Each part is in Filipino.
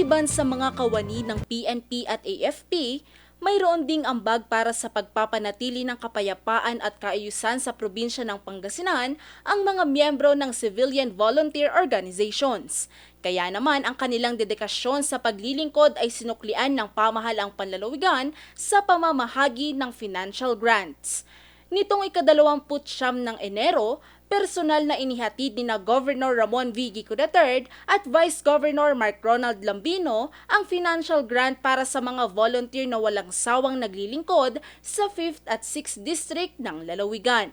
Maliban sa mga kawani ng PNP at AFP, mayroon ding ambag para sa pagpapanatili ng kapayapaan at kaayusan sa probinsya ng Pangasinan ang mga miyembro ng civilian volunteer organizations. Kaya naman ang kanilang dedikasyon sa paglilingkod ay sinuklian ng pamahalang panlalawigan sa pamamahagi ng financial grants. Nitong ikadalawamput siyam ng Enero, personal na inihatid ni na Governor Ramon V. Gico III at Vice Governor Mark Ronald Lambino ang financial grant para sa mga volunteer na walang sawang naglilingkod sa 5th at 6th District ng Lalawigan.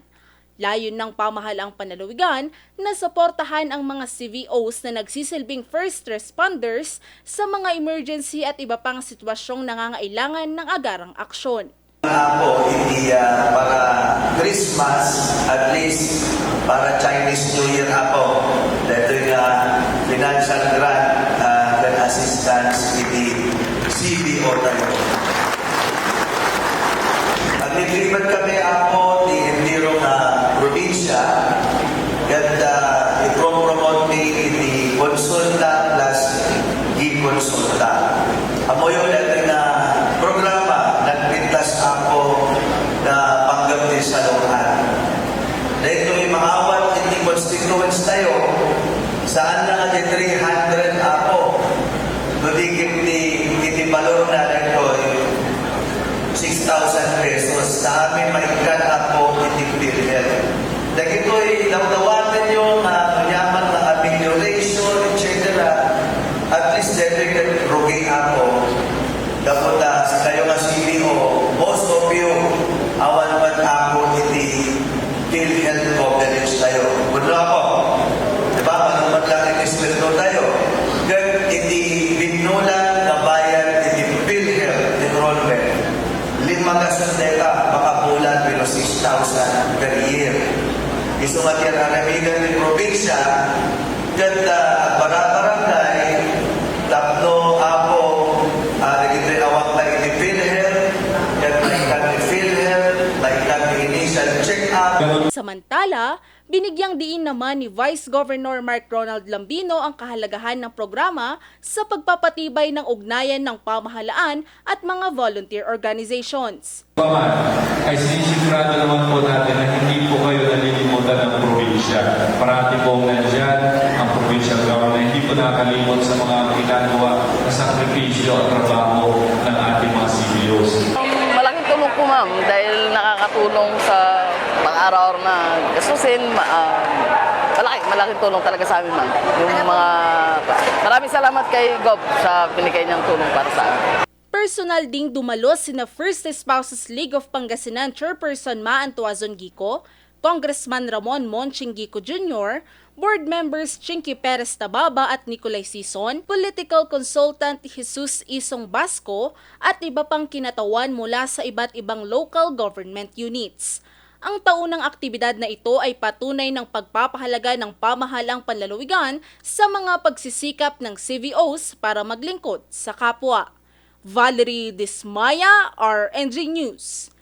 Layon ng pamahalang panlalawigan na suportahan ang mga CVOs na nagsisilbing first responders sa mga emergency at iba pang sitwasyong nangangailangan ng agarang aksyon. Ako, hindi ah, para Christmas, at least para Chinese New Year ako. Ito yung ah, financial grant uh, and assistance with the CBO tayo. At nilipat kami ako, di hindi rin na probinsya, and uh, i-promote me the konsulta plus i-konsulta. Amo yun natin na programa, nagpintas ako na panggap din sa luhan. Dahil yung mangawat hindi constituents tayo, saan na nga 300 ako? Nudigit ni Kiti Balor na ito, 6,000 pesos. Sa amin, maikan ako itipilin. Dahil ito'y dawdawanan yung uh, yaman na amelioration, etc. At least, dahil rugi ako. Dapat uh, kayo nga CBO, Sandeta, makabulan pero 6,000 per year. Iso nga tiyan aramigan ng probinsya, ganda barang-barangay, Samantala, binigyang diin naman ni Vice Governor Mark Ronald Lambino ang kahalagahan ng programa sa pagpapatibay ng ugnayan ng pamahalaan at mga volunteer organizations. Paman, ay sinisigurado naman po natin na hindi po kayo nalilimutan ng probinsya. Parati pong nandyan ang provincial government. Hindi po nakakalimot sa mga ginagawa na sakripisyo at trabaho ng ating mga CBOs. Malaking tulong po ma'am dahil nakakatulong sa pang-araw-araw na gastusin. Ma- ah, malaki, malaking tulong talaga sa amin ma'am. Yung mga, maraming salamat kay Gob sa binigay niyang tulong para sa amin. Personal ding dumalo sina First Spouses League of Pangasinan Chairperson Maan Tuazon Gico, Congressman Ramon Monching Gico Jr., Board Members Chinky Perez Tababa at Nicolay Sison, Political Consultant Jesus Isong Basco at iba pang kinatawan mula sa iba't ibang local government units. Ang taunang aktibidad na ito ay patunay ng pagpapahalaga ng pamahalang panlalawigan sa mga pagsisikap ng CVOs para maglingkod sa kapwa. Valerie Dismaya, RNG News.